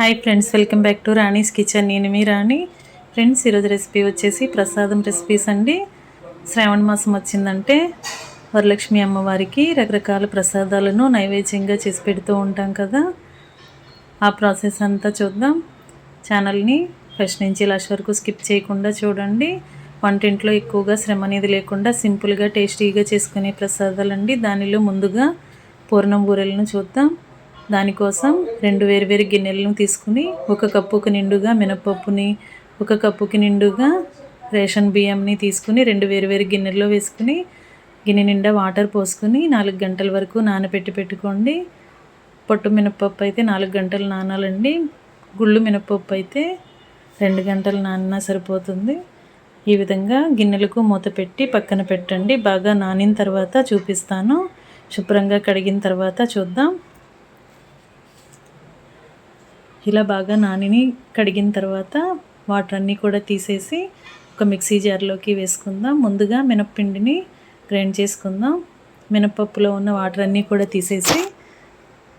Hi friends welcome back to Rani's kitchen. నేను మీ రాణి. Friends ఈరోజు రెసిపీ వచ్చేసి ప్రసాదం రెసిపీస్ అండి. శ్రావణ మాసం వచ్చిందంటే వరలక్ష్మి అమ్మవారికి రకరకాల ప్రసాదాలను నైవేద్యంగా చేసి పెడుతూ ఉంటాం కదా. ఆ ప్రాసెస్ అంతా చూద్దాం. ఛానల్ని ఫస్ట్ నుంచి లాస్ట్ వరకు స్కిప్ చేయకుండా చూడండి. వంటింట్లో ఎక్కువగా శ్రమ అనేది లేకుండా సింపుల్గా టేస్టీగా చేసుకునే ప్రసాదాలండి. దానిలో ముందుగా పూర్ణం బూరెలను చూద్దాం. దానికోసం రెండు వేరువేరు గిన్నెలను తీసుకుని ఒక కప్పుకు నిండుగా మినపప్పుని ఒక కప్పుకి నిండుగా రేషన్ బియ్యంని తీసుకుని రెండు వేరువేరు గిన్నెల్లో వేసుకుని గిన్నె నిండా వాటర్ పోసుకుని నాలుగు గంటల వరకు నానబెట్టి పెట్టుకోండి. పొట్టు మినపప్పు అయితే నాలుగు గంటలు నానాలండి. గుళ్ళు మినపప్పు అయితే రెండు గంటలు నానినా సరిపోతుంది. ఈ విధంగా గిన్నెలకు మూత పెట్టి పక్కన పెట్టండి. బాగా నానిన తర్వాత చూపిస్తాను. శుభ్రంగా కడిగిన తర్వాత చూద్దాం. ఇలా బాగా నానిని కడిగిన తర్వాత వాటర్ అన్నీ కూడా తీసేసి ఒక మిక్సీ జార్లోకి వేసుకుందాం. ముందుగా మినప్పిండిని గ్రైండ్ చేసుకుందాం. మినపప్పులో ఉన్న వాటర్ అన్నీ కూడా తీసేసి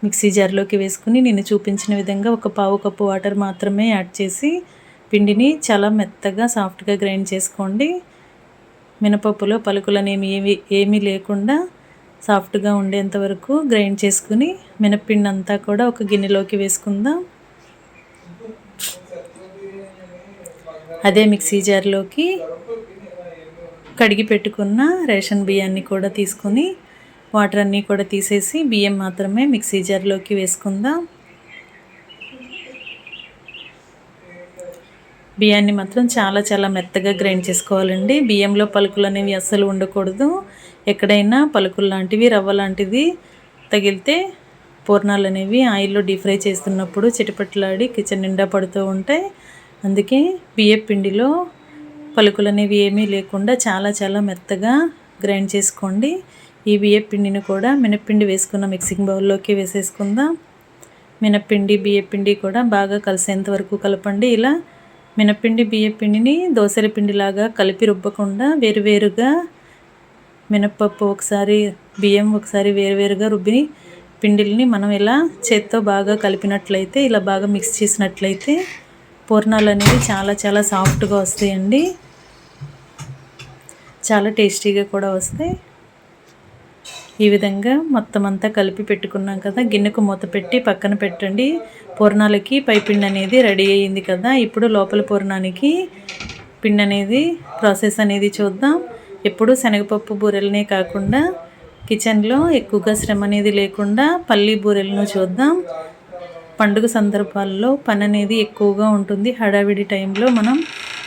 మిక్సీ జార్లోకి వేసుకుని నేను చూపించిన విధంగా ఒక పావు కప్పు వాటర్ మాత్రమే యాడ్ చేసి పిండిని చాలా మెత్తగా సాఫ్ట్గా గ్రైండ్ చేసుకోండి. మినపప్పులో పలుకులనేమి ఏమి ఏమీ లేకుండా సాఫ్ట్గా ఉండేంత వరకు గ్రైండ్ చేసుకుని మినప్పిండి అంతా కూడా ఒక గిన్నెలోకి వేసుకుందాం. అదే మిక్సీ జార్లోకి కడిగి పెట్టుకున్న రేషన్ బియ్యాన్ని కూడా తీసుకొని వాటర్ అన్నీ కూడా తీసేసి బియ్యం మాత్రమే మిక్సీ జార్లోకి వేసుకుందాం. బియ్యాన్ని మాత్రం చాలా చాలా మెత్తగా గ్రైండ్ చేసుకోవాలండి. బియ్యంలో పలుకులు అనేవి అస్సలు ఉండకూడదు. ఎక్కడైనా పలుకులు లాంటివి రవ్వ లాంటిది తగిలితే పూర్ణాలు అనేవి ఆయిల్లో డీప్ ఫ్రై చేస్తున్నప్పుడు చిటిపట్లాడి కిచెన్ నిండా పడుతూ ఉంటాయి. అందుకే బియ్య పిండిలో పలుకులు అనేవి ఏమీ లేకుండా చాలా చాలా మెత్తగా గ్రైండ్ చేసుకోండి. ఈ బియ్యపిండిని కూడా మినప్పిండి వేసుకున్న మిక్సింగ్ బౌల్లోకి వేసేసుకుందాం. మినప్పిండి బియ్యపిండి కూడా బాగా కలిసేంత వరకు కలపండి. ఇలా మినప్పిండి బియ్యపిండిని దోశల పిండిలాగా కలిపి రుబ్బకుండా వేరువేరుగా మినప్పప్పు ఒకసారి బియ్యం ఒకసారి వేరువేరుగా రుబ్బి పిండిల్ని మనం ఇలా చేత్తో బాగా కలిపినట్లయితే ఇలా బాగా మిక్స్ చేసినట్లయితే పూర్ణాలు అనేవి చాలా చాలా సాఫ్ట్గా వస్తాయండి. చాలా టేస్టీగా కూడా వస్తాయి. ఈ విధంగా మొత్తం అంతా కలిపి పెట్టుకున్నాం కదా గిన్నెకు మూత పెట్టి పక్కన పెట్టండి. పూర్ణాలకి పైపిండి అనేది రెడీ అయ్యింది కదా ఇప్పుడు లోపల పూర్ణానికి పిండి అనేది ప్రాసెస్ అనేది చూద్దాం. ఎప్పుడు శనగపప్పు బూరెలనే కాకుండా కిచెన్లో ఎక్కువగా శ్రమ అనేది లేకుండా పల్లి బూరెలను చూద్దాం. పండుగ సందర్భాల్లో పని అనేది ఎక్కువగా ఉంటుంది. హడావిడి టైంలో మనం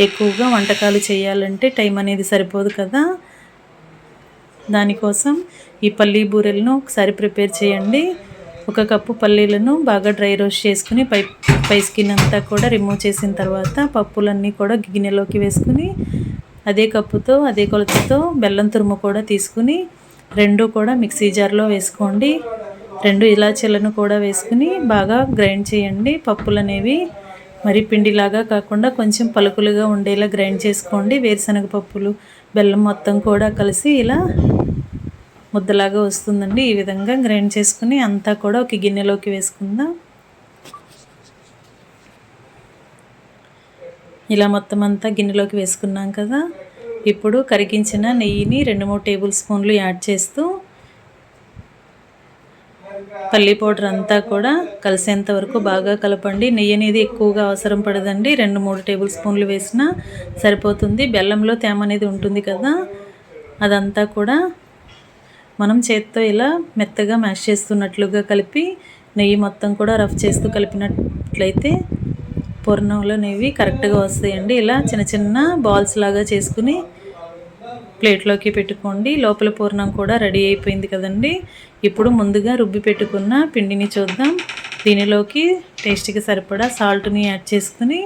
ఎక్కువగా వంటకాలు చేయాలంటే టైం అనేది సరిపోదు కదా. దానికోసం ఈ పల్లీ బూరెలను ఒకసారి ప్రిపేర్ చేయండి. ఒక కప్పు పల్లీలను బాగా డ్రై రోస్ట్ చేసుకుని పై పై స్కిన్ అంతా కూడా రిమూవ్ చేసిన తర్వాత పప్పులన్నీ కూడా గిన్నెలోకి వేసుకుని అదే కప్పుతో అదే కొలతతో బెల్లం తురుము కూడా తీసుకుని రెండు కూడా మిక్సీ జార్లో వేసుకోండి. రెండు ఇలాచీలను కూడా వేసుకుని బాగా గ్రైండ్ చేయండి. పప్పులు అనేవి మరి పిండిలాగా కాకుండా కొంచెం పలుకులుగా ఉండేలా గ్రైండ్ చేసుకోండి. వేరుశనగ పప్పులు బెల్లం మొత్తం కూడా కలిసి ఇలా ముద్దలాగా వస్తుందండి. ఈ విధంగా గ్రైండ్ చేసుకుని అంతా కూడా ఒక గిన్నెలోకి వేసుకుందాం. ఇలా మొత్తం అంతా గిన్నెలోకి వేసుకున్నాం కదా. ఇప్పుడు కరిగించిన నెయ్యిని రెండు మూడు టేబుల్ స్పూన్లు యాడ్ చేస్తూ పల్లీ పౌడర్ అంతా కూడా కలిసేంత వరకు బాగా కలపండి. నెయ్యి అనేది ఎక్కువగా అవసరం పడదండి. రెండు మూడు టేబుల్ స్పూన్లు వేసినా సరిపోతుంది. బెల్లంలో తేమ అనేది ఉంటుంది కదా అదంతా కూడా మనం చేత్తో ఇలా మెత్తగా మ్యాష్ చేస్తున్నట్లుగా కలిపి నెయ్యి మొత్తం కూడా రఫ్ చేస్తూ కలిపినట్లయితే పూర్ణంలో నెయ్యి కరెక్ట్గా వస్తాయండి. ఇలా చిన్న చిన్న బాల్స్ లాగా చేసుకుని ప్లేట్లోకి పెట్టుకోండి. లోపల పూర్ణం కూడా రెడీ అయిపోయింది కదండి. ఇప్పుడు ముందుగా రుబ్బి పెట్టుకున్న పిండిని చూద్దాం. దీనిలోకి టేస్ట్కి సరిపడా సాల్ట్ని యాడ్ చేసుకుని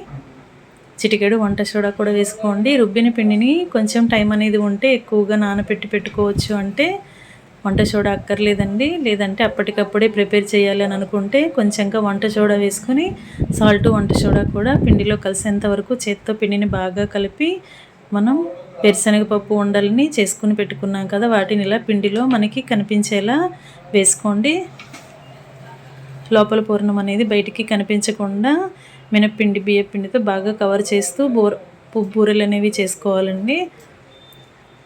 చిటికెడు వంట సోడా కూడా వేసుకోండి. రుబ్బిన పిండిని కొంచెం టైం అనేది ఉంటే ఎక్కువగా నానబెట్టి పెట్టుకోవచ్చు అంటే వంట సోడా అక్కర్లేదండి. లేదంటే అప్పటికప్పుడే ప్రిపేర్ చేయాలి అని అనుకుంటే కొంచెంగా వంట సోడా వేసుకుని సాల్ట్ వంట సోడా కూడా పిండిలో కలిసేంత వరకు చేత్తో పిండిని బాగా కలిపి మనం వేరుశనగపప్పు ఉండలని చేసుకుని పెట్టుకున్నాం కదా వాటిని ఇలా పిండిలో మనకి కనిపించేలా వేసుకోండి. లోపల పూర్ణం అనేది బయటికి కనిపించకుండా మినప్పిండి బియ్యపిండితో బాగా కవర్ చేస్తూ బూర బూరెలు అనేవి చేసుకోవాలండి.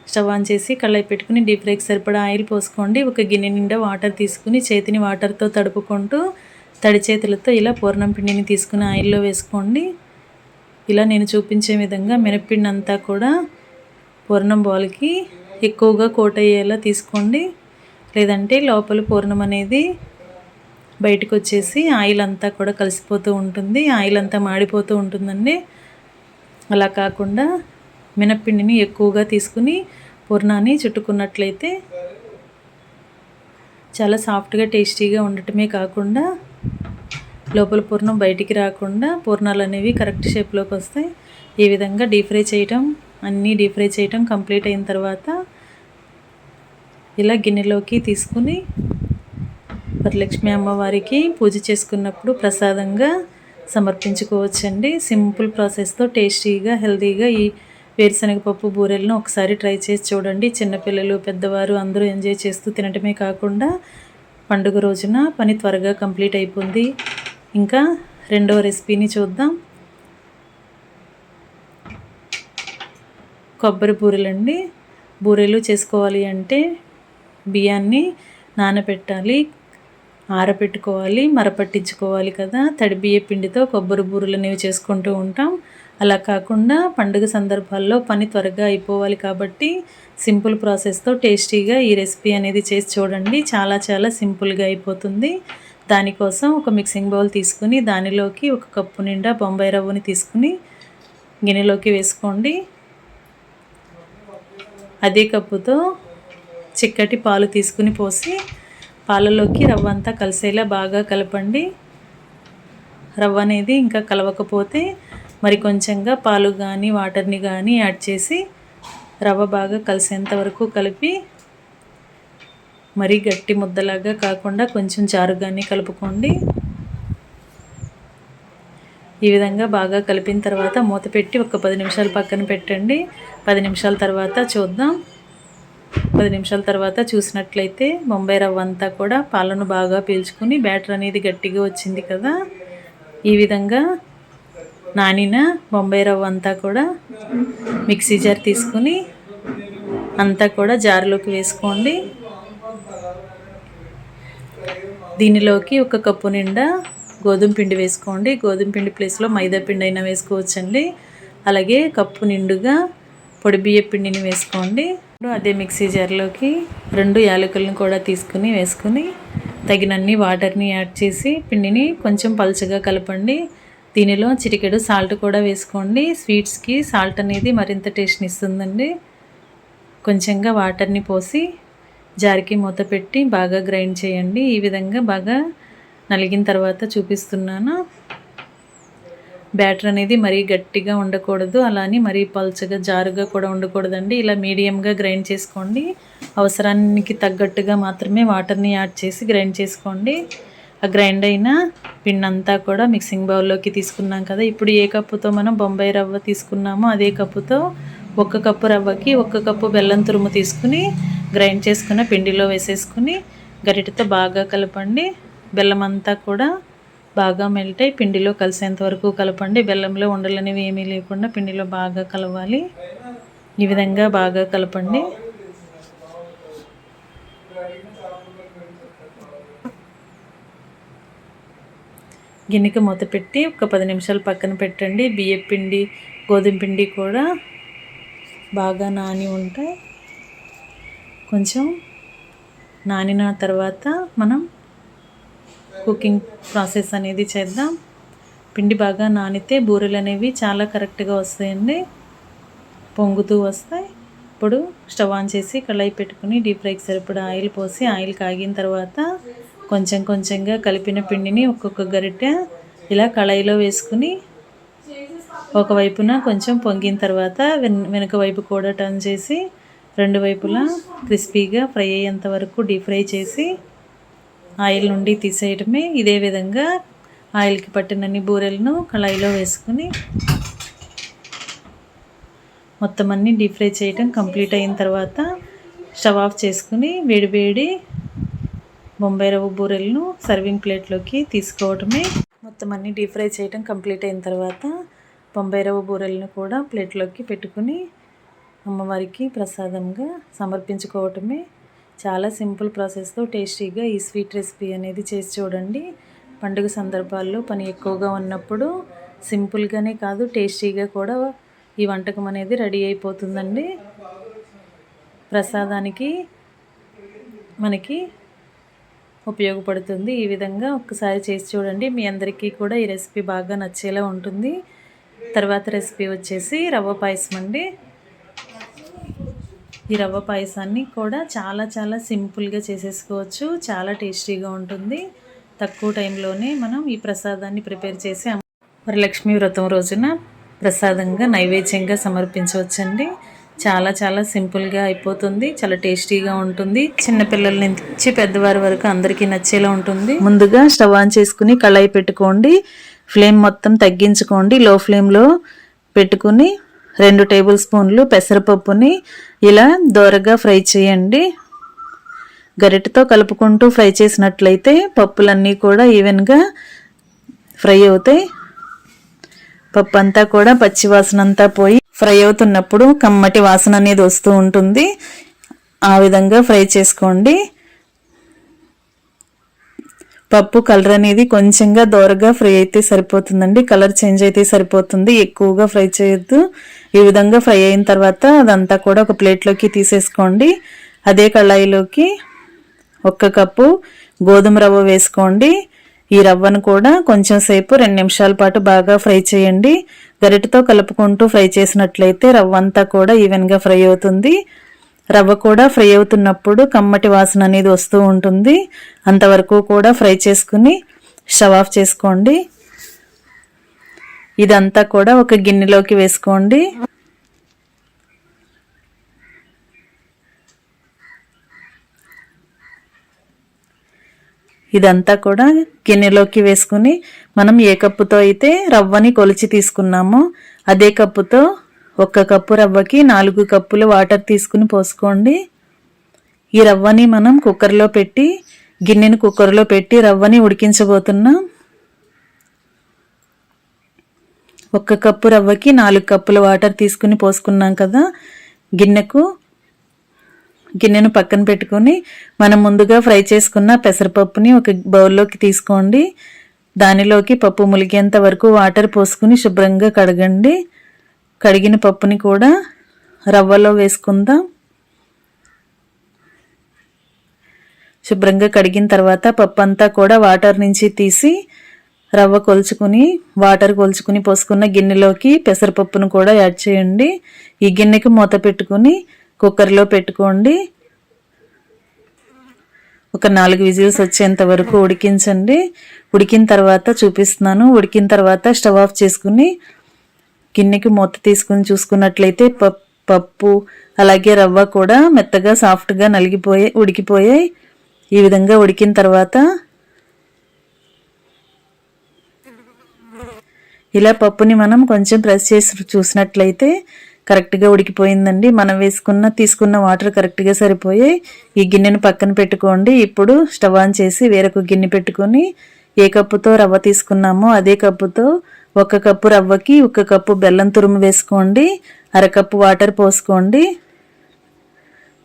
స్టవ్ ఆన్ చేసి కళ్ళాయి పెట్టుకుని డీప్ ఫ్రైకి సరిపడా ఆయిల్ పోసుకోండి. ఒక గిన్నె నిండా వాటర్ తీసుకుని చేతిని వాటర్తో తడుపుకుంటూ తడి చేతులతో ఇలా పూర్ణం పిండిని తీసుకుని ఆయిల్లో వేసుకోండి. ఇలా నేను చూపించే విధంగా మినప్పిండి అంతా కూడా పూర్ణం బాల్కి ఎక్కువగా కోట్ అయ్యేలా తీసుకోండి. లేదంటే లోపల పూర్ణం అనేది బయటకు వచ్చేసి ఆయిల్ అంతా కూడా కలిసిపోతూ ఉంటుంది. ఆయిల్ అంతా మాడిపోతూ ఉంటుందండి. అలా కాకుండా మినప్పిండిని ఎక్కువగా తీసుకుని పూర్ణాన్ని చుట్టుకున్నట్లయితే చాలా సాఫ్ట్గా టేస్టీగా ఉండటమే కాకుండా లోపల పూర్ణం బయటికి రాకుండా పూర్ణాలు అనేవి కరెక్ట్ షేప్లోకి వస్తాయి ఈ విధంగా డీప్ ఫ్రై చేయటం అన్నీ డీప్ ఫ్రై చేయటం కంప్లీట్ అయిన తర్వాత ఇలా గిన్నెలోకి తీసుకుని వరలక్ష్మి అమ్మవారికి పూజ చేసుకున్నప్పుడు ప్రసాదంగా సమర్పించుకోవచ్చండి. సింపుల్ ప్రాసెస్తో టేస్టీగా హెల్తీగా ఈ వేరుశనగ పప్పు బూరెలను ఒకసారి ట్రై చేసి చూడండి. చిన్నపిల్లలు పెద్దవారు అందరూ ఎంజాయ్ చేస్తూ తినటమే కాకుండా పండుగ రోజున పని త్వరగా కంప్లీట్ అయిపోయింది ఇంకా రెండవ రెసిపీని చూద్దాం. కొబ్బరి బూరెలండి బూరెలు చేసుకోవాలి అంటే బియ్యాన్ని నానబెట్టాలి ఆరబెట్టుకోవాలి మరపట్టించుకోవాలి కదా. తడి బియ్య పిండితో కొబ్బరి బూరెలు అనేవి చేసుకుంటూ ఉంటాం. అలా కాకుండా పండుగ సందర్భాల్లో పని త్వరగా అయిపోవాలి కాబట్టి సింపుల్ ప్రాసెస్తో టేస్టీగా ఈ రెసిపీ అనేది చేసి చూడండి. చాలా చాలా సింపుల్గా అయిపోతుంది. దానికోసం ఒక మిక్సింగ్ బౌల్ తీసుకుని దానిలోకి ఒక కప్పు నిండా బొంబాయి రవ్వని తీసుకుని గిన్నెలోకి వేసుకోండి. అదే కప్పుతో చిక్కటి పాలు తీసుకుని పోసి పాలలోకి రవ్వ అంతా కలిసేలా బాగా కలపండి. రవ్వ అనేది ఇంకా కలవకపోతే మరి కొంచెంగా పాలు కానీ వాటర్ని కానీ యాడ్ చేసి రవ్వ బాగా కలిసేంత వరకు కలిపి మరీ గట్టి ముద్దలాగా కాకుండా కొంచెం చారుగానే కలుపుకోండి. ఈ విధంగా బాగా కలిపిన తర్వాత మూత పెట్టి ఒక పది నిమిషాలు పక్కన పెట్టండి. పది నిమిషాల తర్వాత చూద్దాం. పది నిమిషాల తర్వాత చూసినట్లయితే బొంబాయి రవ్వ అంతా కూడా పాలను బాగా పీల్చుకుని బ్యాటర్ అనేది గట్టిగా వచ్చింది కదా. ఈ విధంగా నానిన బొంబాయి రవ్వ అంతా కూడా మిక్సీ జార్ తీసుకుని అంతా కూడా జార్లోకి వేసుకోండి. దీనిలోకి ఒక కప్పు నిండా గోధుమ పిండి వేసుకోండి. గోధుమ పిండి ప్లేస్లో మైదా పిండి అయినా వేసుకోవచ్చండి. అలాగే కప్పు నిండుగా పొడి బియ్య పిండిని వేసుకోండి. అదే మిక్సీ జార్లోకి రెండు యాలకులను కూడా తీసుకుని వేసుకుని తగినన్ని వాటర్ని యాడ్ చేసి పిండిని కొంచెం పలుచగా కలపండి. దీనిలో చిటికెడు సాల్ట్ కూడా వేసుకోండి. స్వీట్స్కి సాల్ట్ అనేది మరింత టేస్ట్ని ఇస్తుందండి. కొంచెంగా వాటర్ని పోసి జారికి మూత పెట్టి బాగా గ్రైండ్ చేయండి. ఈ విధంగా బాగా నలిగిన తర్వాత చూపిస్తున్నాను. బ్యాటర్ అనేది మరీ గట్టిగా ఉండకూడదు. అలానే మరీ పల్చగా జారుగా కూడా ఉండకూడదండి. ఇలా మీడియంగా గ్రైండ్ చేసుకోండి. అవసరానికి తగ్గట్టుగా మాత్రమే వాటర్ని యాడ్ చేసి గ్రైండ్ చేసుకోండి. ఆ గ్రైండ్ అయిన పిండంతా కూడా మిక్సింగ్ బౌల్లోకి తీసుకున్నాం కదా. ఇప్పుడు ఏ కప్పుతో మనం బొంబాయి రవ్వ తీసుకున్నామో అదే కప్పుతో ఒక్క కప్పు రవ్వకి ఒక్క కప్పు బెల్లం తురుము తీసుకుని గ్రైండ్ చేసుకున్న పిండిలో వేసేసుకుని గరిటతో బాగా కలపండి. బెల్లం అంతా కూడా బాగా మెల్ట్ అయి పిండిలో కలిసేంత వరకు కలపండి. బెల్లంలో ఉండలనేవి ఏమీ లేకుండా పిండిలో బాగా కలవాలి. ఈ విధంగా బాగా కలపండి. గిన్నెకి మూత పెట్టి ఒక పది నిమిషాలు పక్కన పెట్టండి. బియ్యం పిండి గోధుమ పిండి కూడా బాగా నాని ఉంటాయి. కొంచెం నానిన తర్వాత మనం కుకింగ్ ప్రాసెస్ అనేది చేద్దాం. పిండి బాగా నానితే బూరెలు అనేవి చాలా కరెక్ట్గా వస్తాయండి. పొంగుతూ వస్తాయి. ఇప్పుడు స్టవ్ ఆన్ చేసి కళాయి పెట్టుకుని డీప్ ఫ్రైకి సరిపడా ఆయిల్ పోసి ఆయిల్ కాగిన తర్వాత కొంచెం కొంచెంగా కలిపిన పిండిని ఒక్కొక్క గరిటె ఇలా కళాయిలో వేసుకుని ఒకవైపున కొంచెం పొంగిన తర్వాత వెన్ వెనుక వైపు కూడా టర్న్ చేసి రెండు వైపులా క్రిస్పీగా ఫ్రై అయ్యేంత వరకు డీప్ ఫ్రై చేసి ఆయిల్ నుండి తీసేయటమే ఇదే విధంగా ఆయిల్కి పట్టినన్ని బూరెలను కళాయిలో వేసుకుని మొత్తం అన్నీ డీప్ ఫ్రై చేయటం కంప్లీట్ అయిన తర్వాత స్టవ్ ఆఫ్ చేసుకుని వేడివేడి బొంబాయి రవ్వ బూరెలను సర్వింగ్ ప్లేట్లోకి తీసుకోవటమే. మొత్తం అన్నీ డీప్ ఫ్రై చేయడం కంప్లీట్ అయిన తర్వాత బొంబాయి రవ్వ బూరెలను కూడా ప్లేట్లోకి పెట్టుకుని అమ్మవారికి ప్రసాదంగా సమర్పించుకోవటమే. చాలా సింపుల్ ప్రాసెస్తో టేస్టీగా ఈ స్వీట్ రెసిపీ అనేది చేసి చూడండి. పండుగ సందర్భాల్లో పని ఎక్కువగా ఉన్నప్పుడు సింపుల్గానే కాదు టేస్టీగా కూడా ఈ వంటకం అనేది రెడీ అయిపోతుందండి. ప్రసాదానికి మనకి ఉపయోగపడుతుంది. ఈ విధంగా ఒక్కసారి చేసి చూడండి. మీ అందరికీ కూడా ఈ రెసిపీ బాగా నచ్చేలా ఉంటుంది. తర్వాత రెసిపీ వచ్చేసి రవ్వ పాయసం అండి. ఈ రవ్వ పాయసాన్ని కూడా చాలా చాలా సింపుల్గా చేసేసుకోవచ్చు. చాలా టేస్టీగా ఉంటుంది. తక్కువ టైంలోనే మనం ఈ ప్రసాదాన్ని ప్రిపేర్ చేసి వరలక్ష్మి వ్రతం రోజున ప్రసాదంగా నైవేద్యంగా సమర్పించవచ్చండి. చాలా చాలా సింపుల్గా అయిపోతుంది. చాలా టేస్టీగా ఉంటుంది. చిన్నపిల్లల నుంచి పెద్దవారి వరకు అందరికీ నచ్చేలా ఉంటుంది. ముందుగా స్టవ్ ఆన్ చేసుకుని కళాయి పెట్టుకోండి. ఫ్లేమ్ మొత్తం తగ్గించుకోండి. లో ఫ్లేమ్లో పెట్టుకుని రెండు టేబుల్ స్పూన్లు పెసరపప్పుని ఇలా దోరగా ఫ్రై చేయండి. గరిటతో కలుపుకుంటూ ఫ్రై చేసినట్లయితే పప్పులన్నీ కూడా ఈవెన్గా ఫ్రై అవుతాయి. పప్పు అంతా కూడా పచ్చివాసన అంతా పోయి ఫ్రై అవుతున్నప్పుడు కమ్మటి వాసన అనేది వస్తూ ఉంటుంది. ఆ విధంగా ఫ్రై చేసుకోండి. పప్పు కలర్ అనేది కొంచెంగా దోరగా ఫ్రై అయితే సరిపోతుందండి. కలర్ చేంజ్ అయితే సరిపోతుంది. ఎక్కువగా ఫ్రై చేయొద్దు. ఈ విధంగా ఫ్రై అయిన తర్వాత అదంతా కూడా ఒక ప్లేట్లోకి తీసేసుకోండి. అదే కళాయిలోకి ఒక్క కప్పు గోధుమ రవ్వ వేసుకోండి. ఈ రవ్వను కూడా కొంచెం సేపు రెండు నిమిషాల పాటు బాగా ఫ్రై చేయండి. గరిటతో కలుపుకుంటూ ఫ్రై చేసినట్లయితే రవ్వ అంతా కూడా ఈవెన్గా ఫ్రై అవుతుంది. రవ్వ కూడా ఫ్రై అవుతున్నప్పుడు కమ్మటి వాసన అనేది వస్తూ ఉంటుంది. అంతవరకు కూడా ఫ్రై చేసుకుని షవ్ ఆఫ్ చేసుకోండి. ఇదంతా కూడా ఒక గిన్నెలోకి వేసుకోండి. ఇదంతా కూడా గిన్నెలోకి వేసుకుని మనం ఏ కప్పుతో అయితే రవ్వని కొలిచి తీసుకున్నామో అదే కప్పుతో ఒక్క కప్పు రవ్వకి నాలుగు కప్పులు వాటర్ తీసుకుని పోసుకోండి. ఈ రవ్వని మనం కుక్కర్లో పెట్టి గిన్నెని కుక్కర్లో పెట్టి రవ్వని ఉడికించబోతున్నాం. ఒక్క కప్పు రవ్వకి నాలుగు కప్పుల వాటర్ తీసుకుని పోసుకున్నాం కదా గిన్నెకు. గిన్నెను పక్కన పెట్టుకొని మనం ముందుగా ఫ్రై చేసుకున్న పెసరపప్పుని ఒక బౌల్లోకి తీసుకోండి. దానిలోకి పప్పు ములిగేంత వరకు వాటర్ పోసుకుని శుభ్రంగా కడగండి. కడిగిన పప్పుని కూడా రవ్వలో వేసుకుందాం. శుభ్రంగా కడిగిన తర్వాత పప్పు అంతా కూడా వాటర్ నుంచి తీసి రవ్వ కొలుచుకుని వాటర్ కొలుచుకుని పోసుకున్న గిన్నెలోకి పెసరపప్పును కూడా యాడ్ చేయండి. ఈ గిన్నెకి మూత పెట్టుకుని కుక్కర్లో పెట్టుకోండి. ఒక నాలుగు విజిల్స్ వచ్చేంత వరకు ఉడికించండి. ఉడికిన తర్వాత చూపిస్తున్నాను. ఉడికిన తర్వాత స్టవ్ ఆఫ్ చేసుకుని గిన్నెకి మూత తీసుకుని చూసుకున్నట్లయితే పప్పు అలాగే రవ్వ కూడా మెత్తగా సాఫ్ట్గా నలిగిపోయాయి ఉడికిపోయాయి ఈ విధంగా ఉడికిన తర్వాత ఇలా పప్పుని మనం కొంచెం ప్రెస్ చేసి చూసినట్లయితే కరెక్ట్గా ఉడికిపోయిందండి. మనం వేసుకున్న తీసుకున్న వాటర్ కరెక్ట్గా సరిపోయాయి ఈ గిన్నెను పక్కన పెట్టుకోండి. ఇప్పుడు స్టవ్ ఆన్ చేసి వేరొక గిన్నె పెట్టుకొని ఏ కప్పుతో రవ్వ తీసుకున్నామో అదే కప్పుతో ఒక కప్పు రవ్వకి ఒక కప్పు బెల్లం తురుము వేసుకోండి అరకప్పు వాటర్ పోసుకోండి.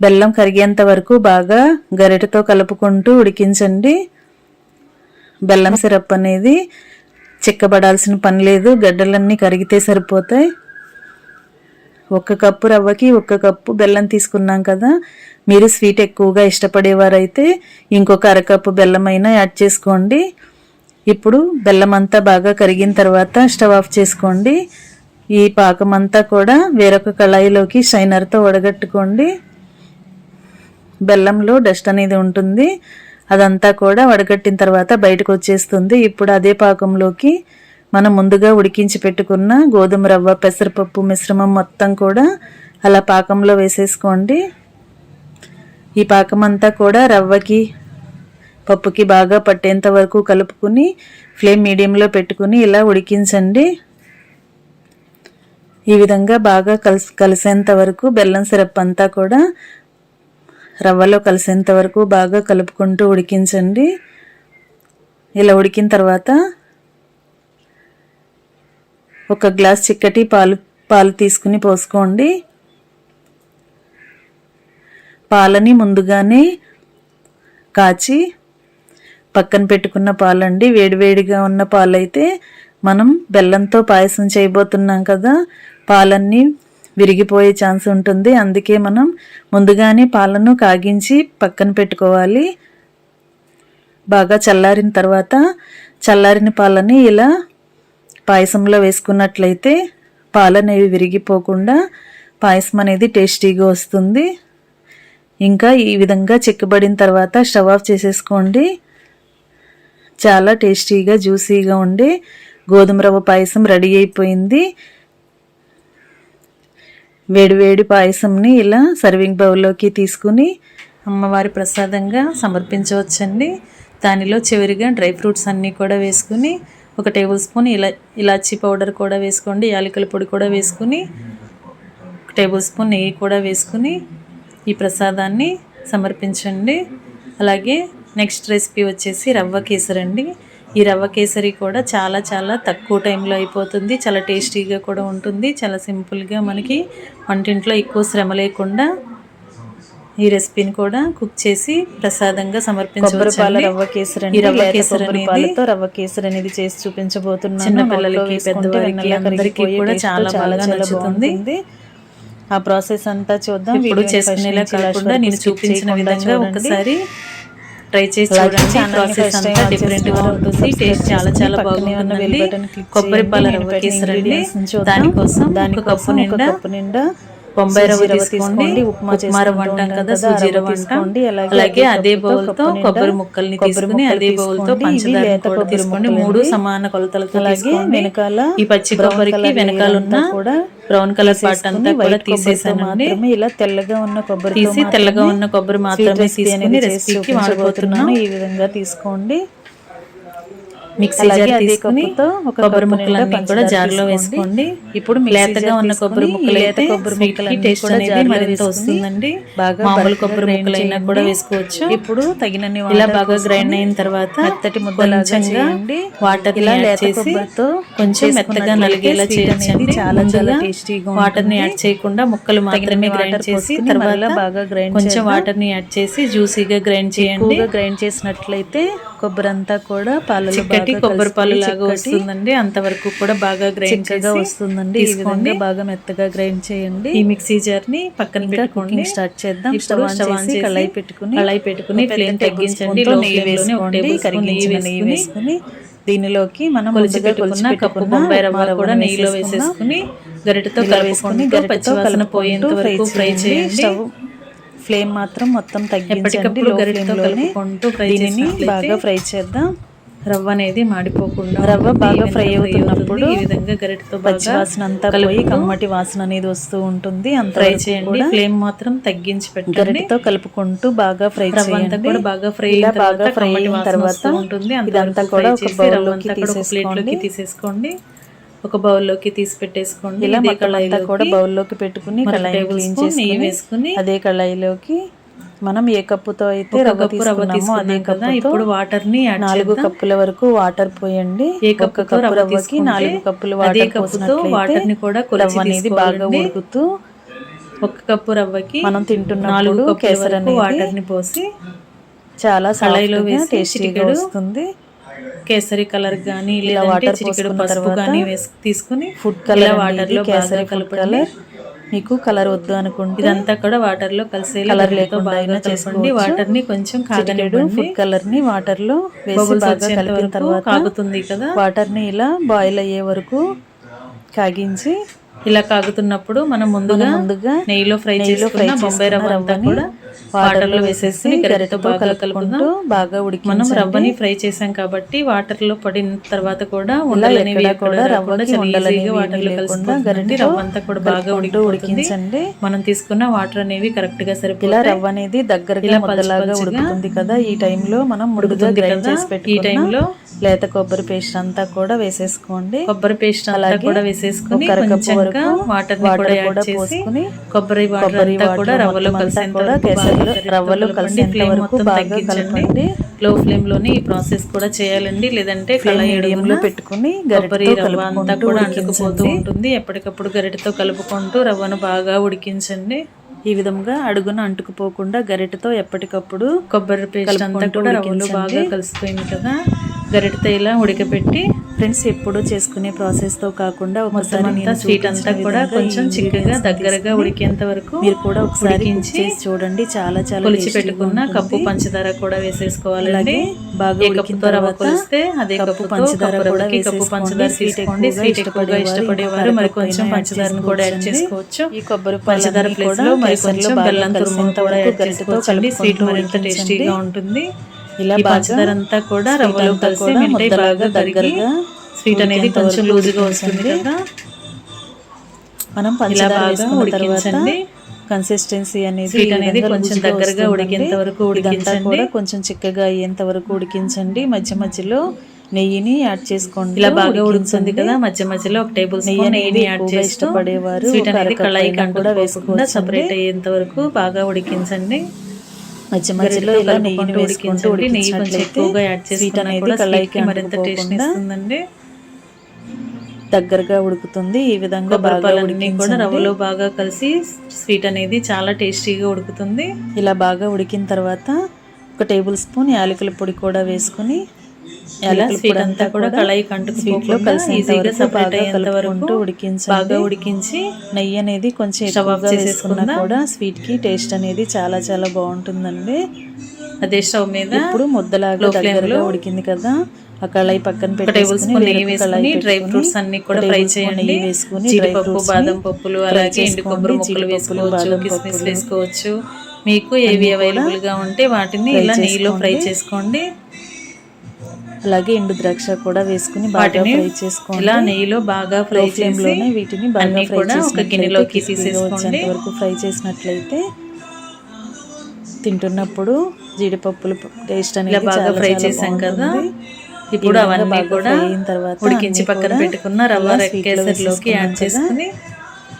బెల్లం కరిగేంత వరకు బాగా గరిటతో కలుపుకుంటూ ఉడికించండి. బెల్లం సిరప్ అనేది చిక్కబడాల్సిన పని లేదు గడ్డలన్నీ కరిగితే సరిపోతాయి. ఒక కప్పు రవ్వకి ఒక కప్పు బెల్లం తీసుకున్నాం కదా మీరు స్వీట్ ఎక్కువగా ఇష్టపడేవారైతే ఇంకొక అరకప్పు బెల్లం అయినా యాడ్ చేసుకోండి. ఇప్పుడు బెల్లం అంతా బాగా కరిగిన తర్వాత స్టవ్ ఆఫ్ చేసుకోండి. ఈ పాకం అంతా కూడా వేరొక కళాయిలోకి షైనర్తో వడగట్టుకోండి. బెల్లంలో డస్ట్ అనేది ఉంటుంది. అదంతా కూడా వడగట్టిన తర్వాత బయటకు వచ్చేస్తుంది. ఇప్పుడు అదే పాకంలోకి మనం ముందుగా ఉడికించి పెట్టుకున్న గోధుమ రవ్వ పెసరపప్పు మిశ్రమం మొత్తం కూడా అలా పాకంలో వేసేసుకోండి. ఈ పాకం అంతా కూడా రవ్వకి పప్పుకి బాగా పట్టేంత వరకు కలుపుకుని ఫ్లేమ్ మీడియంలో పెట్టుకుని ఇలా ఉడికించండి. ఈ విధంగా బాగా కలిసి కలిసేంత వరకు బెల్లం సిరప్ అంతా కూడా రవ్వలో కలిసేంత వరకు బాగా కలుపుకుంటూ ఉడికించండి. ఇలా ఉడికిన తర్వాత ఒక గ్లాస్ చిక్కటి పాలు పాలు తీసుకుని పోసుకోండి. పాలని ముందుగానే కాచి పక్కన పెట్టుకున్న పాలండి. వేడివేడిగా ఉన్న పాలైతే మనం బెల్లంతో పాయసం చేయబోతున్నాం కదా. పాలన్నీ విరిగిపోయే ఛాన్స్ ఉంటుంది. అందుకే మనం ముందుగానే పాలను కాగించి పక్కన పెట్టుకోవాలి. బాగా చల్లారిన తర్వాత చల్లారిన పాలని ఇలా పాయసంలో వేసుకున్నట్లయితే పాలనేవి విరిగిపోకుండా పాయసం అనేది టేస్టీగా వస్తుంది. ఇంకా ఈ విధంగా చెక్కబడిన తర్వాత స్టవ్ ఆఫ్ చేసేసుకోండి. చాలా టేస్టీగా జ్యూసీగా ఉండే గోధుమ రవ్వ పాయసం రెడీ అయిపోయింది. వేడివేడి పాయసంని ఇలా సర్వింగ్ బౌల్లోకి తీసుకుని అమ్మవారి ప్రసాదంగా సమర్పించవచ్చండి. దానిలో చివరిగా డ్రై ఫ్రూట్స్ అన్నీ కూడా వేసుకుని ఒక టేబుల్ స్పూన్ ఇలా ఇలాచీ పౌడర్ కూడా వేసుకోండి యాలకుల పొడి కూడా వేసుకుని ఒక టేబుల్ స్పూన్ నెయ్యి కూడా వేసుకుని ఈ ప్రసాదాన్ని సమర్పించండి. అలాగే నెక్స్ట్ రెసిపీ వచ్చేసి రవ్వ కేసరి అండి. ఈ రవ్వ కేసరి కూడా చాలా చాలా తక్కువ టైంలో అయిపోతుంది. చాలా టేస్టీగా కూడా ఉంటుంది. చాలా సింపుల్గా మనకి వంటింట్లో ఎక్కువ శ్రమ లేకుండా ఈ రెసిపీని కూడా కుక్ చేసి ప్రసాదంగా సమర్పించవచ్చు రవ్వ కేసరి ఈ రవ్వ కేసరి అనేది రవ్వ కేసరి అనేది చేసి చూపించబోతున్నాను. చిన్న పిల్లలకి పెద్దవారికి అందరికీ కూడా చాలా బాగా నచ్చుతుంది. ఆ ప్రాసెస్ అంతా చూద్దాం. ఇప్పుడు చేసుకునేలా కాకుండా నేను చూపించిన విధంగా. ఒకసారి ట్రై చేసి చూడండి ప్రాసెస్ అంతా డిఫరెంట్గా. ఉంటుంది టేస్ట్ చాలా చాలా బాగుంటుందండి కొబ్బరి. పాల రవ్వ పెట్టిన కేసరి అండి ingredients ని చూద్దాం. దానికోసం నిండా కప్పు నిండా బొంబాయి రవ్వ తీసుకోండి ఉప్మా రవ్వ అంటాం కదా సూజీ రవ్వ తీసుకోండి. అలాగే అదే బౌల్తో కొబ్బరి ముక్కల్ని తీసుకుని అదే బౌల్తో పంచదార కూడా తీసుకోండి. మూడు సమాన కొలతలతో అలాగే వెనకాల ఈ పచ్చి కొబ్బరికి వెనకాల ఉన్న కూడా బ్రౌన్ కలర్ పార్ట్ అంతా కూడా తీసేసానండి ఇలా తెల్లగా ఉన్న కొబ్బరి తీసి తెల్లగా ఉన్న కొబ్బరి మాత్రమే తీసుకుని రెసిపీకి వాడబోతున్నాను ఈ విధంగా తీసుకోండి మిక్సీ జార్ తీసుకుని ఒక కొబ్బరి ముక్కలన్నీ కూడా జార్లో. వేసుకోండి ఇప్పుడు లేతగా ఉన్న కొబ్బరి ముక్కలు అయితే కొబ్బరి స్వీట్కి ముక్కలన్నీ టేస్ట్ అనేది మరింత వస్తుందండి బాగా మామూలు కొబ్బరి grind ముక్కలైనా కూడా చేయండి. వేసుకోవచ్చు ఇప్పుడు తగినన్ని ఇలా బాగా గ్రైండ్ అయిన తర్వాత మెత్తటి ముద్దలాగా చేయండి. వాటర్ ఇలా చేసి కొంచెం మెత్తగా నలిగేలా చేయొచ్చండి చాలా చాలా టేస్టీగా వాటర్ని. యాడ్ చేయకుండా ముక్కలు మాత్రమే గ్రైండ్ చేసి తర్వాత బాగా grind కొంచెం. వాటర్ని యాడ్ చేసి జ్యూసీగా గ్రైండ్ చేయండి గ్రైండ్ చేసినట్లయితే కొబ్బరి అంతా కూడా పాలలో చిక్కటి కొబ్బరి పాలు లాగా వస్తుందండి. అంతవరకు కూడా బాగా గ్రైండ్ చేసి వస్తుందండి. ఈ విధంగా బాగా మెత్తగా గ్రైండ్ చేయండి. ఈ మిక్సీ జార్ని పక్కన పెట్టుకోండి. స్టార్ట్ చేద్దాం. స్టవ్ ఆన్ చేసి కళాయి పెట్టుకుని కళాయి పెట్టుకుని ఫ్లేమ్ తగ్గించండి. లో నెయ్యి వేసుకోండి. కరిగించిన నెయ్యి వేసుకుని దీనిలోకి మనం కొలిచి పెట్టుకున్న కప్పు బొంబాయి రవ్వ కూడా నెయ్యిలో. వేసేసుకుని గరిటతో గరిటెతో పచ్చివాసన కలుపుకుంటూ పోయేంత వరకు ఫ్రై చేయండి. స్టవ్ ఫ్లేమ్ మాత్రం మొత్తం తగ్గించండి. లో ఫ్లేమ్లోనే దీనిని బాగా ఫ్రై చేద్దాం. రవ్వ అనేది మాడిపోకుండా రవ్వ. బాగా ఫ్రై అవుతున్నప్పుడు ఈ విధంగా గరిటతో పచ్చి వాసన అంతా పోయి కమ్మటి వాసన అనేది వస్తూ ఉంటుంది. అంత ఫ్రై చేయండి. ఫ్లేమ్ మాత్రం తగ్గించి పెట్టండి. గరిటతో కలుపుకుంటూ బాగా ఫ్రై చేయండి. కూడా బాగా ఫ్రై ఇలా బాగా ఫ్రై అయిన తర్వాత ఉంటుంది. ఇదంతా కూడా ఒక బౌల్లోకి అంతా కూడా ఒక ప్లేట్లోకి తీసేసుకోండి. తీసేసుకోండి. ఒక బౌల్లోకి తీసి పెట్టేసుకోండి. ఇలా అంతా కూడా బౌల్లోకి పెట్టుకుని కళాయి క్లీన్ చేసుకుని వేసుకుని అదే కళాయిలోకి మనం ఏ కప్పుతో అయితే రవ్వ కప్పు తీసుకున్నామో అదే కప్పుతో ఇప్పుడు వాటర్ని నాలుగు కప్పుల వరకు వాటర్ పోయండి. ఏ కప్పు రవ్వ రవ్వకి నాలుగు కప్పులు వాటర్ కప్పుతో వాటర్ని కూడా రవ్వ అనేది బాగా. ఉడుకుతూ ఒక కప్పు రవ్వకి మనం నాలుగు తింటున్నప్పుడు కప్పుల కేసరి వాటర్ని పోసి చాలా కళాయిలో సాఫ్ట్గా వేసి టేస్టీగా వస్తుంది. కేసరి కలర్ గానీ ఇలా వాటర్ చిటికెడు పసుపు గానీ వేసి తీసుకుని ఫుడ్ కలర్ వాటర్ అనేది లో బాగా కేసరి ఫుడ్ కలపండి కలర్ మీకు కలర్ వద్దు అనుకుంటే ఇదంతా కూడా వాటర్లో కలిసేలా కలర్ లేకుండా చేసుకోవచ్చు. వాటర్ని కొంచెం కాగనివ్వండి ఫుడ్ కలర్ని వాటర్లో వేసి బాగా కలిపిన తర్వాత కాగుతుంది కదా. వాటర్ని ఇలా బాయిల్ అయ్యే వరకు కాగించి ఇలా కాగుతున్నప్పుడు మనం ముందుగా ముందుగా నెయ్యిలో ఫ్రై చేసుకున్న బొంబాయి రవ్వ కూడా వాటర్లో వేసేసుకుని గరిటెతో గరిటెతో బాగా కలుపుకుందాం. కలుపుకుంటూ బాగా మనం ఉడికించండి రవ్వని ఫ్రై చేసాం కాబట్టి వాటర్లో పడిన తర్వాత కూడా ఇలా ఉండలు అనేవి ఎక్కడా ఎక్కడ కూడా రవ్వకి కలిసిపోతుందండి గరిటెతో రవ్వ అంతా కూడా బాగా కలుపుకుంటూ ఉడికిపోతుంది. ఉడికించండి. మనం తీసుకున్న వాటర్ అనేవి కరెక్ట్గా ఇలా సరిపోతాయి రవ్వ అనేది దగ్గరగా ముద్దలాగా పలుచగా ఉడుకుతుంది కదా. ఈ టైంలో మనం ఉడుకుతుంది గ్రైండ్ చేసి ఈ పెట్టుకున్న టైంలో లేత కొబ్బరి పేస్ట్ అంతా కూడా వేసేసుకోండి. కొబ్బరి పేస్ట్ అలాగే కూడా వేసేసుకుని వరకు వాటర్ కూడా యాడ్ కూడా చేసి పోసుకుని కొబ్బరి వాటర్ అంతా కూడా రవ్వలో కలిసేంత కేసర్లో రవ్వలో కలిసేంత ఫ్లేమ్ వరకు మొత్తం బాగా కలపండి. లో ఫ్లేమ్లోనే ఈ ప్రాసెస్ కూడా చేయాలండి. లేదంటే కళాయి మీడియంలో పెట్టుకుని కొబ్బరి గరిటెతో రవ్వ అంతా కూడా అంటుకుపోతూ ఉంటుంది. ఎప్పటికప్పుడు గరిటెతో కలుపుకుంటూ రవ్వను బాగా ఉడికించండి. ఈ విధంగా అడుగున అంటుకుపోకుండా గరిటెతో ఎప్పటికప్పుడు కొబ్బరి పేస్ట్ అంతా కూడా రవ్వలో బాగా. కలిసిపోయింది కదా. గరిటెతో ఇలా ఉడకపెట్టి ఫ్రెండ్స్ ఎప్పుడూ చేసుకునే ప్రాసెస్తో కాకుండా ఒకసారి స్వీట్ అంతా కూడా కొంచెం చిక్కగా దగ్గరగా ఉడికేంత వరకు మీరు కూడా ఒకసారి చూడండి చాలా చాలా కొలిచి పెట్టుకున్న. కప్పు పంచదార కూడా వేసేసుకోవాలండి అలాగే బాగా కప్పుతో రవ్వ కొలిస్తే అదే కప్పు పంచదార కప్పు కూడా కప్పు. పంచదార స్వీట్ తీసుకోండి స్వీట్ ఎక్కువగా ఇష్టపడేవారు మరి కప్పు కొంచెం పంచదారను కూడా యాడ్. చేసుకోవచ్చు ఈ కొబ్బరి పంచదార ప్లేస్లో మరి కొంచెం బెల్లం తురుమును కూడా యాడ్ చేసుకోవచ్చండి స్వీట్ మరింత. టేస్టీగా ఉంటుంది ఇలా పంచదార అంతా కూడా రవ్వలో కలిసి మిఠాయి బాగా దగ్గరగా స్వీట్ అనేది కొంచెం లూజుగా వస్తుంది. కదా మనం పంచదార బాగా వేసుకున్న తర్వాత ఉడికించండి కన్సిస్టెన్సీ అనేది అనేది కొంచెం దగ్గరగా. ఉడికేంత వరకు ఉడికించండి. కూడా కొంచెం చిక్కగా అయ్యేంత వరకు ఉడికించండి మధ్య మధ్యలో నెయ్యిని యాడ్ చేసుకోండి ఇలా బాగా ఉడుకుతుంది కదా మధ్య మధ్యలో ఒక టేబుల్ నెయ్యి స్పూన్ నెయ్యిని యాడ్ చేస్తూ ఇష్టపడేవారు స్వీట్ అనేది అయినా కూడా వేసుకోవచ్చండి. సపరేట్ అయ్యేంత వరకు బాగా ఉడికించండి మధ్య మధ్యలో ఇలా వేసుకుంటూ నెయ్యి కొంచెం ఉడికించినట్లయితే ఎక్కువగా యాడ్ స్వీట్ అనేది స్వీట్కి మరింత టేస్ట్ ఇస్తుందండి దగ్గరగా ఉడుకుతుంది. ఈ విధంగా బాగా కూడా రవ్వలో బాగా కలిసి స్వీట్ అనేది చాలా టేస్టీగా ఉడుకుతుంది. ఇలా బాగా ఉడికిన తర్వాత ఒక టేబుల్ స్పూన్ యాలకుల పొడి కూడా వేసుకుని యాలకుల స్వీట్ అంతా కూడా కళాయికి స్వీట్లో అంటుకోకుండా కలిసేంత ఈజీగా సపరేట్ అయ్యేంత వరకు ఉడికించండి బాగా ఉడికించి నెయ్యి అనేది కొంచెం స్టవ్ చేసేసుకుందాం. కూడా స్వీట్కి టేస్ట్ అనేది చాలా చాలా బాగుంటుందండి అదే స్టవ్ మీద ఇప్పుడు ముద్దలాగా Low flame దగ్గరగా లో ఉడికింది కదా ఆ కళాయి పక్కన కళాయి డ్రై ఫ్రూట్స్ అన్ని కూడా ఫ్రై చేయండి వేసుకుని జీడిపప్పు బాదం పప్పులు అలాగే ఎండు. కొబ్బరి ముక్కలు వేసుకోవచ్చు కిస్మిస్ వేసుకోవచ్చు మీకు ఏవి అవైలబుల్గా ఉంటే వాటిని ఇలా నెయ్యిలో ఫ్రై చేసుకోండి. అలాగే ఎండు ద్రాక్ష కూడా వేసుకుని బాగా ఫ్రై చేసుకోండి ఇలా నెయ్యిలో బాగా ఫ్రై ఫ్లేమ్లోనే వీటిని బాగా ఫ్రై ఒక గిన్నెలోకి తీసేసుకోండి వరకు ఫ్రై చేసినట్లయితే తింటున్నప్పుడు జీడిపప్పుల టేస్ట్ అనేది బాగా ఫ్రై చేసాం కదా. ఇప్పుడు అవన్నీ కూడా తర్వాత ఉడికించి పక్కన పెట్టుకున్న రవ్వ ఇలా sweet లో కేసరిలోకి యాడ్. చేసుకుని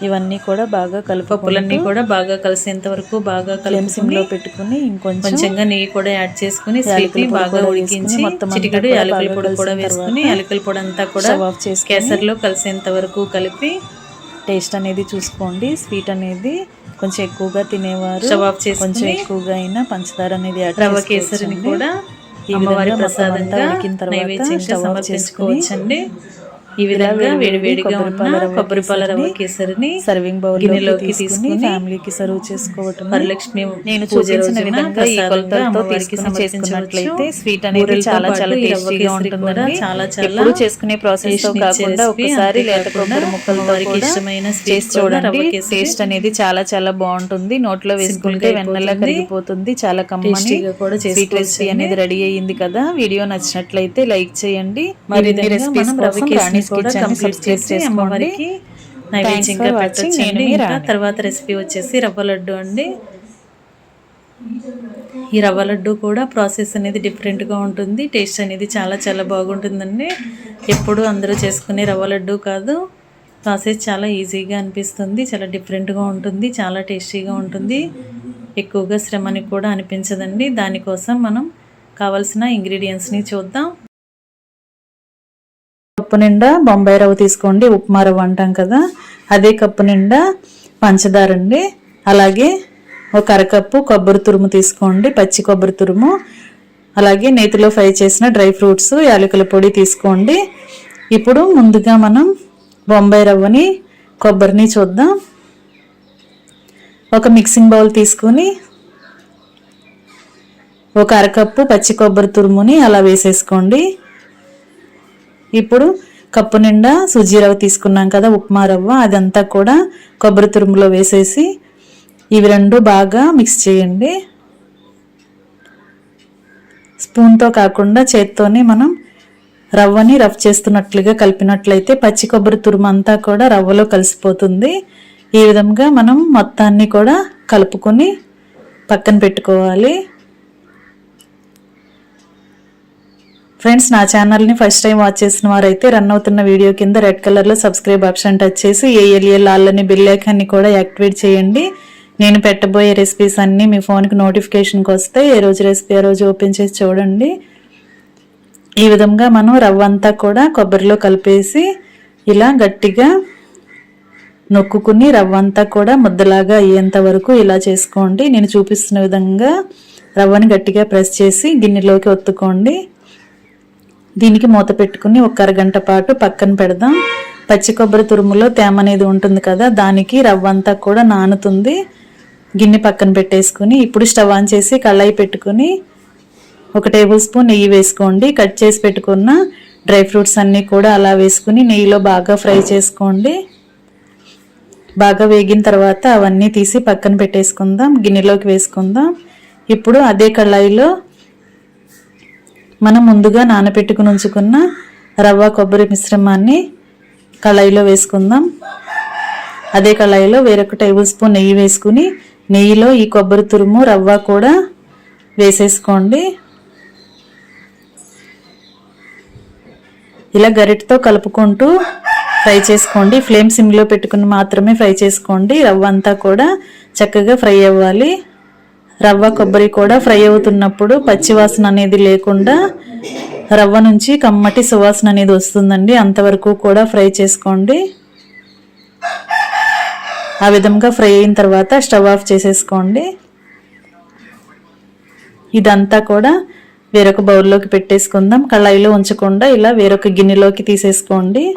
ఇవన్నీ కూడా బాగా పప్పులన్నీ కలుపుకుంటూ కూడా బాగా కలిసేంత వరకు బాగా ఫ్లేమ్ సిమ్ కలుపుకొని లో పెట్టుకుని ఇంకొంచెం కొంచెంగా నెయ్యి కూడా యాడ్ చేసుకుని పొడి బాగా ఉడికించి చిటికెడు కూడా యాలకుల పొడి కూడా వేసుకుని యాలకుల పొడి అంతా కూడా ఆఫ్ చేసుకుని కేసరిలో కలిసేంత వరకు కలిపి టేస్ట్ అనేది చూసుకోండి స్వీట్ అనేది కొంచెం ఎక్కువగా తినేవారు ఆఫ్ కొంచెం చేసుకుని ఎక్కువగా అయినా పంచదార అనేది యాడ్ రవ్వ చేసుకోవచ్చండి. కేసరిని కూడా ఈ విధంగా ప్రసాదంగా ఉడికిన తర్వాత స్టవ్ ఆఫ్ సమర్పించుకోవచ్చండి ఈ విధంగా వేడి వేడి వేడి వేడిగా కొబ్బరిపాల ఉన్న రవ్వ కొబ్బరిపాల రవ్వ కేసరిని సర్వింగ్ బౌల్ గిన్నెలోకి తీసుకుని ఫ్యామిలీకి సర్వ్ చేసుకోవటం వరలక్ష్మి నేను పూజ చూపించిన విధంగా ఈ కొలతలతో తీసుకుని చేసుకున్నట్లయితే సమర్పించవచ్చు. స్వీట్ అనేది చాలా చాలా టేస్టీగా ఉంటుందండి చాలా చాలా ఎప్పుడు చేసుకునే ప్రాసెస్తో కాకుండా. ఒకసారి లేత కొబ్బరి ముక్కలతో కూడా ఇష్టమైన చేసి చూడండి. టేస్ట్ అనేది చాలా చాలా బాగుంటుంది నోట్లో వేసుకుంటే వెన్నెలా. కరిగిపోతుంది చాలా కమ్మని స్వీట్ రెసిపీ. అనేది రెడీ అయ్యింది కదా వీడియో నచ్చినట్లయితే లైక్ చేయండి మరి రెసిపీస్ కోసం కేసరి కూడా కిచెన్ కంప్లీట్ సబ్స్క్రైబ్ చేసి చేసుకోండి. అమ్మవారికి నైవేద్యంగా ఇంకా రాణి. తర్వాత రెసిపీ వచ్చేసి రవ్వ లడ్డు అండి. ఈ రవ్వ లడ్డు కూడా ప్రాసెస్ అనేది డిఫరెంట్గా ఉంటుంది. టేస్ట్ అనేది చాలా చాలా బాగుంటుందండి. ఎప్పుడు అందరూ చేసుకునే రవ్వ లడ్డు కాదు. ప్రాసెస్ చాలా ఈజీగా అనిపిస్తుంది. చాలా డిఫరెంట్గా ఉంటుంది. చాలా టేస్టీగా ఉంటుంది. ఎక్కువగా శ్రమని కూడా అనిపించదండి. దానికోసం మనం కావలసిన ఇంగ్రీడియంట్స్ని చూద్దాం. కప్పు నిండా బొంబాయి రవ్వ తీసుకోండి ఉప్మా రవ్వ అంటాం కదా అదే కప్పు నిండా పంచదార అండి. అలాగే ఒక అరకప్పు కొబ్బరి తురుము తీసుకోండి పచ్చి కొబ్బరి తురుము. అలాగే నేతిలో ఫ్రై చేసిన డ్రై ఫ్రూట్స్ యాలకుల పొడి తీసుకోండి. ఇప్పుడు ముందుగా మనం బొంబాయి రవ్వని కొబ్బరిని చూద్దాం. ఒక మిక్సింగ్ బౌల్ తీసుకొని ఒక అరకప్పు పచ్చి కొబ్బరి తురుముని అలా వేసేసుకోండి. ఇప్పుడు కప్పు నిండా సుజీ రవ్వ తీసుకున్నాం కదా ఉప్మా రవ్వ. అదంతా కూడా కొబ్బరి తురుములో వేసేసి ఇవి రెండు బాగా మిక్స్ చేయండి. స్పూన్తో కాకుండా చేత్తోనే మనం రవ్వని రఫ్ చేస్తున్నట్లుగా కలిపినట్లయితే పచ్చి కొబ్బరి తురుము అంతా కూడా రవ్వలో కలిసిపోతుంది. ఈ విధంగా మనం మొత్తాన్ని కూడా కలుపుకొని పక్కన పెట్టుకోవాలి. ఫ్రెండ్స్ నా ఛానల్ని ఫస్ట్ టైం వాచ్ చేసిన వారైతే రన్ అవుతున్న వీడియో కింద రెడ్ కలర్లో సబ్స్క్రైబ్ ఆప్షన్ టచ్ చేసి ఏఎల్ఏ ఆల్లని బెల్ ఐకాన్ని కూడా యాక్టివేట్ చేయండి. నేను పెట్టబోయే రెసిపీస్ అన్నీ మీ ఫోన్కి నోటిఫికేషన్కి వస్తే ఏ రోజు రెసిపీ ఆ రోజు ఓపెన్ చేసి చూడండి. ఈ విధంగా మనం రవ్వ అంతా కూడా కొబ్బరిలో కలిపేసి ఇలా గట్టిగా నొక్కుకుని రవ్వ అంతా కూడా ముద్దలాగా అయ్యేంత వరకు ఇలా చేసుకోండి. నేను చూపిస్తున్న విధంగా రవ్వని గట్టిగా ప్రెస్ చేసి గిన్నెలోకి ఒత్తుకోండి. దీనికి మూత పెట్టుకుని ఒక అరగంట పాటు పక్కన పెడదాం. పచ్చి కొబ్బరి తురుములో తేమ అనేది ఉంటుంది కదా దానికి రవ్వ అంతా కూడా నానుతుంది. గిన్నె పక్కన పెట్టేసుకుని ఇప్పుడు స్టవ్ ఆన్ చేసి కళాయి పెట్టుకుని ఒక టేబుల్ స్పూన్ నెయ్యి వేసుకోండి. కట్ చేసి పెట్టుకున్న డ్రై ఫ్రూట్స్ అన్నీ కూడా అలా వేసుకుని నెయ్యిలో బాగా ఫ్రై చేసుకోండి. బాగా వేగిన తర్వాత అవన్నీ తీసి పక్కన పెట్టేసుకుందాం. గిన్నెలోకి వేసుకుందాం. ఇప్పుడు అదే కళాయిలో మనం ముందుగా నానబెట్టుకుని ఉంచుకున్న రవ్వ కొబ్బరి మిశ్రమాన్ని కళాయిలో వేసుకుందాం. అదే కళాయిలో వేరొక టేబుల్ స్పూన్ నెయ్యి వేసుకుని నెయ్యిలో ఈ కొబ్బరి తురుము రవ్వ కూడా వేసేసుకోండి. ఇలా గరిటతో కలుపుకుంటూ ఫ్రై చేసుకోండి. ఫ్లేమ్ సిమ్లో పెట్టుకుని మాత్రమే ఫ్రై చేసుకోండి. రవ్వ అంతా కూడా చక్కగా ఫ్రై అవ్వాలి. రవ్వ కొబ్బరి కూడా ఫ్రై అవుతున్నప్పుడు పచ్చివాసన అనేది లేకుండా రవ్వ నుంచి కమ్మటి సువాసన అనేది వస్తుందండి. అంతవరకు కూడా ఫ్రై చేసుకోండి. ఆ విధంగా ఫ్రై అయిన తర్వాత స్టవ్ ఆఫ్ చేసేసుకోండి. ఇదంతా కూడా వేరొక బౌల్లోకి పెట్టేసుకుందాం. కళాయిలో ఉంచకుండా ఇలా వేరొక గిన్నెలోకి తీసేసుకోండి.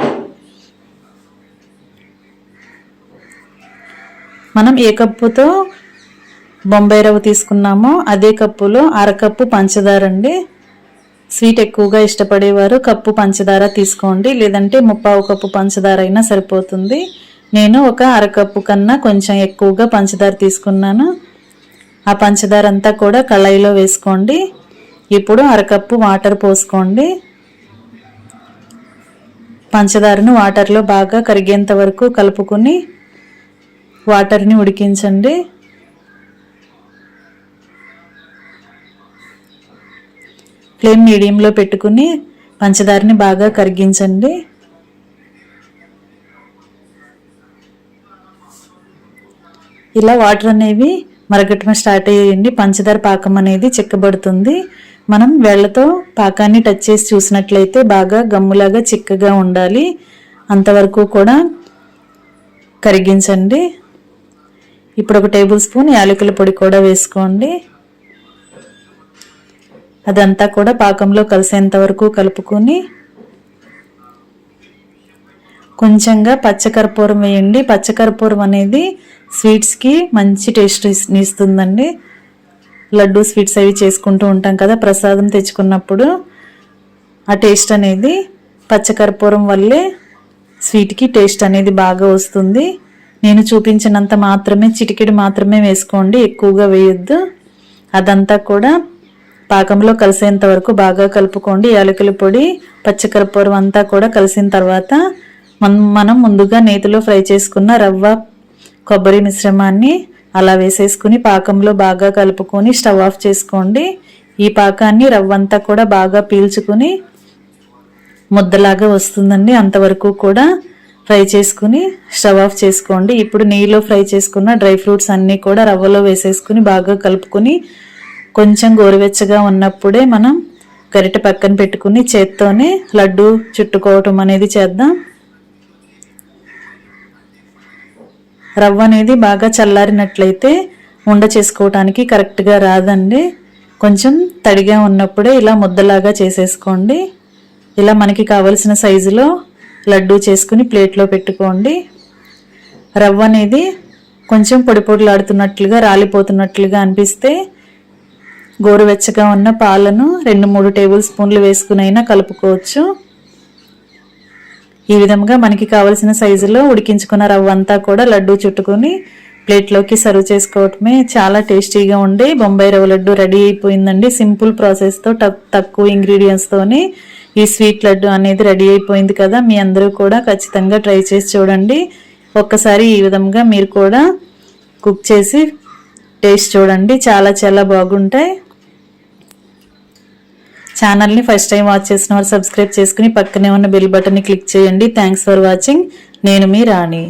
మనం ఏ కప్పుతో బొంబాయి రవ్వ తీసుకున్నామో. అదే కప్పులో అరకప్పు పంచదార అండి. స్వీట్ ఎక్కువగా ఇష్టపడేవారు. కప్పు పంచదార తీసుకోండి. లేదంటే ముప్పావు కప్పు పంచదార అయినా సరిపోతుంది. నేను ఒక అరకప్పు కన్నా కొంచెం ఎక్కువగా పంచదార తీసుకున్నాను. ఆ పంచదార అంతా కూడా కళాయిలో వేసుకోండి. ఇప్పుడు అరకప్పు వాటర్ పోసుకోండి. పంచదారను వాటర్లో బాగా కరిగేంత వరకు కలుపుకొని వాటర్ని ఉడికించండి. ఫ్లేమ్ మీడియంలో పెట్టుకుని పంచదారని బాగా కరిగించండి. ఇలా వాటర్ అనేవి మరగటం స్టార్ట్ అయ్యేయండి. పంచదార పాకం అనేది చిక్కబడుతుంది. మనం వేళ్ళతో పాకాన్ని టచ్ చేసి చూసినట్లయితే బాగా గమ్ములాగా చిక్కగా ఉండాలి. అంతవరకు కూడా కరిగించండి. ఇప్పుడు ఒక టేబుల్ స్పూన్ యాలకుల పొడి కూడా వేసుకోండి. అదంతా కూడా పాకంలో కలిసేంత వరకు కలుపుకొని కొంచెంగా పచ్చకర్పూరం వేయండి. పచ్చకర్పూరం అనేది స్వీట్స్కి మంచి టేస్ట్ ఇస్తుందండి. లడ్డు స్వీట్స్ అవి చేసుకుంటూ ఉంటాం కదా ప్రసాదం తెచ్చుకున్నప్పుడు. ఆ టేస్ట్ అనేది పచ్చకర్పూరం వల్లే స్వీట్కి టేస్ట్ అనేది బాగా వస్తుంది. నేను చూపించినంత మాత్రమే చిటికెడు మాత్రమే వేసుకోండి ఎక్కువగా వేయొద్దు. అదంతా కూడా పాకంలో కలిసేంత వరకు బాగా కలుపుకోండి. యాలకుల పొడి పచ్చకర్పూరం అంతా కూడా కలిసిన తర్వాత మనం మనం ముందుగా నేతిలో ఫ్రై చేసుకున్న రవ్వ కొబ్బరి మిశ్రమాన్ని అలా వేసేసుకుని పాకంలో బాగా కలుపుకొని స్టవ్ ఆఫ్ చేసుకోండి. ఈ పాకాన్ని రవ్వ అంతా కూడా బాగా పీల్చుకుని ముద్దలాగా వస్తుందండి. అంతవరకు కూడా ఫ్రై చేసుకుని స్టవ్ ఆఫ్ చేసుకోండి. ఇప్పుడు నెయ్యిలో ఫ్రై చేసుకున్న డ్రై ఫ్రూట్స్ అన్నీ కూడా రవ్వలో వేసేసుకుని బాగా కలుపుకొని కొంచెం గోరువెచ్చగా ఉన్నప్పుడే మనం గరిట పక్కన పెట్టుకుని చేత్తోనే లడ్డు చుట్టుకోవటం అనేది చేద్దాం. రవ్వ అనేది బాగా చల్లారినట్లయితే ఉండ చేసుకోవటానికి కరెక్ట్గా రాదండి. కొంచెం తడిగా ఉన్నప్పుడే ఇలా ముద్దలాగా చేసేసుకోండి. ఇలా మనకి కావలసిన సైజులో లడ్డు చేసుకుని ప్లేట్లో పెట్టుకోండి. రవ్వ అనేది కొంచెం పొడి పొడిలాడుతున్నట్లుగా రాలిపోతున్నట్లుగా అనిపిస్తే గోరువెచ్చగా ఉన్న పాలను రెండు మూడు టేబుల్ స్పూన్లు వేసుకునైనా కలుపుకోవచ్చు. ఈ విధంగా మనకి కావలసిన సైజులో ఉడికించుకున్న రవ్వ అంతా కూడా లడ్డు చుట్టుకొని ప్లేట్లోకి సర్వ్ చేసుకోవటమే చాలా టేస్టీగా ఉండే బొంబాయి రవ్వ లడ్డు రెడీ అయిపోయిందండి. సింపుల్ ప్రాసెస్తో తక్కువ ఇంగ్రీడియంట్స్తోని ఈ స్వీట్ లడ్డు అనేది రెడీ అయిపోయింది కదా. మీ అందరూ కూడా ఖచ్చితంగా ట్రై చేసి చూడండి. ఒక్కసారి ఈ విధంగా మీరు కూడా కుక్ చేసి టేస్ట్ చూడండి. చాలా చాలా బాగుంటాయి. ఛానల్ని ఫస్ట్ టైం వాచ్ చేసిన వారు సబ్స్క్రైబ్ చేసుకుని పక్కనే ఉన్న బెల్ బటన్ని క్లిక్ చేయండి. థ్యాంక్స్ ఫర్ వాచింగ్ నేను మీ రాణి.